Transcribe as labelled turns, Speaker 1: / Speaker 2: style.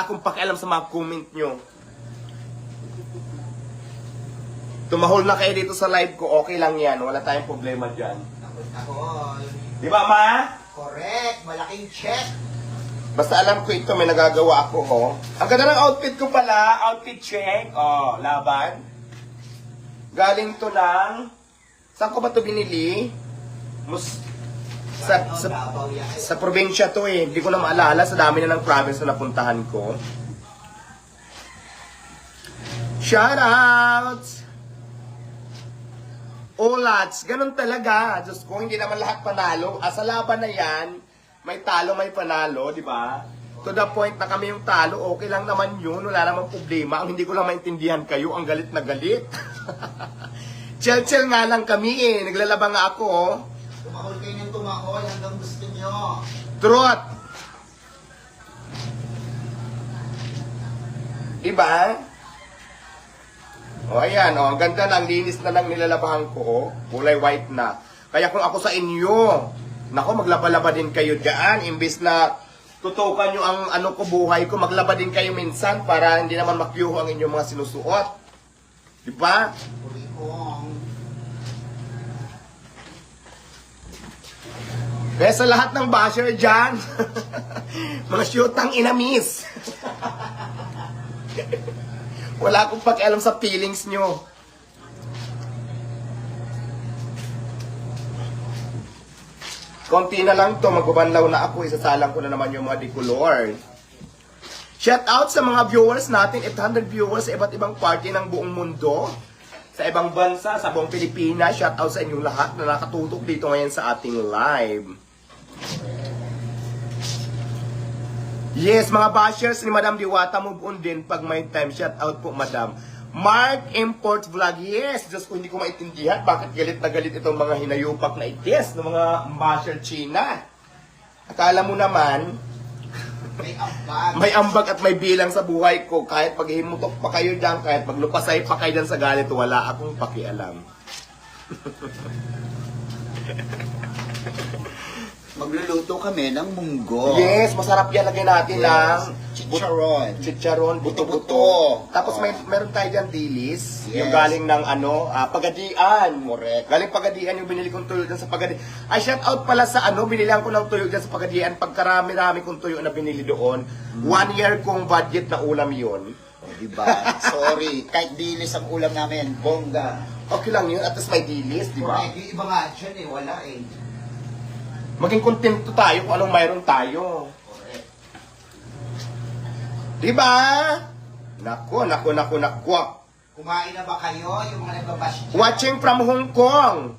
Speaker 1: wala akong pakialam sa mga comment nyo. Tumahol na kayo dito sa live ko, okay lang yan. Wala tayong problema dyan.
Speaker 2: Nakot ako.
Speaker 1: Di ba, ma?
Speaker 2: Correct. Malaking check.
Speaker 1: Basta alam ko ito, may nagagawa ako, oh. Ang ganda ng outfit ko pala, outfit check. Oh, laban. Galing to ng... Saan ko ba to binili? Mus... Sa, sa, sa probinsya to eh. Hindi ko na maalala. Sa dami na ng province na napuntahan ko. Shoutouts! Olats, ganun talaga. Diyos ko, hindi naman lahat panalo. Ah, laban na yan, may talo, may panalo, di ba? To the point na kami yung talo, okay lang naman yun. Wala namang problema. Ang hindi ko lang maintindihan kayo, ang galit na galit. Chill-chill nga lang kami eh. Naglalaba nga ako, oh.
Speaker 2: Tumahol kayo ng tumahol hanggang gusto nyo.
Speaker 1: Truth. Diba? O ayan, o, ang ganda ng linis na lang nilalabahan ko. Kulay white na. Kaya kung ako sa inyo, nako maglaba-laba din kayo dyan, imbis na tutukan nyo ang ano ko buhay ko, maglaba din kayo minsan para hindi naman makyuho ang inyong mga sinusuot. Diba?
Speaker 2: Uli kong.
Speaker 1: Kaya sa lahat ng basher dyan, mga shootang inamis. Wala akong pakialam sa feelings nyo. Konti na lang to, magbabanlaw na ako, isasalang ko na naman yung mga decolor. Shout out sa mga viewers natin, 800 viewers sa iba't ibang party ng buong mundo. Sa ibang bansa, sa buong Pilipinas, shout out sa inyong lahat na nakatutok dito ngayon sa ating live. Yes, mga bashers ni Madam Diwata, move on din pag may time. Shout out po, Madam. Mark Import Vlog. Yes, Diyos ko, hindi ko maintindihan bakit galit na galit itong mga hinayupak na itis ng mga basher China. Akala mo naman,
Speaker 2: May ambag.
Speaker 1: may ambag at may bilang sa buhay ko. Kahit paghimutok pa kayo dyan, kahit maglupasay pa kayo dyan sa galit, wala akong pakialam.
Speaker 2: Magluluto kami ng munggo.
Speaker 1: Yes, masarap yan. Lagyan natin ng
Speaker 2: Chicharon.
Speaker 1: chicharon, buto-buto. Tapos
Speaker 2: Oh.
Speaker 1: may meron tayo dyan dilis.
Speaker 2: Yes.
Speaker 1: Yung galing ng ano, ah, pagadian.
Speaker 2: Correct.
Speaker 1: Galing pagadian yung binili kong tuyo dyan sa pagadian. Ay, shout out pala sa ano, binilihan ko ng tuyo dyan sa pagadian. Pagkarami-rami kong tuyo na binili doon.
Speaker 2: Hmm.
Speaker 1: One year kong budget na ulam yon.
Speaker 2: Diba? Sorry. Kahit dilis ang ulam namin. Bongga.
Speaker 1: Okay lang yun, at least may dilis, di ba?
Speaker 2: Correct. Yung iba nga dyan eh. Wala eh.
Speaker 1: Maging kontento tayo kung anong mayroon tayo.
Speaker 2: Correct.
Speaker 1: Di ba? Nako, nako, nako, nako.
Speaker 2: Kumain na ba kayo? Yung mga nagbabash dyan?
Speaker 1: Watching from Hong Kong.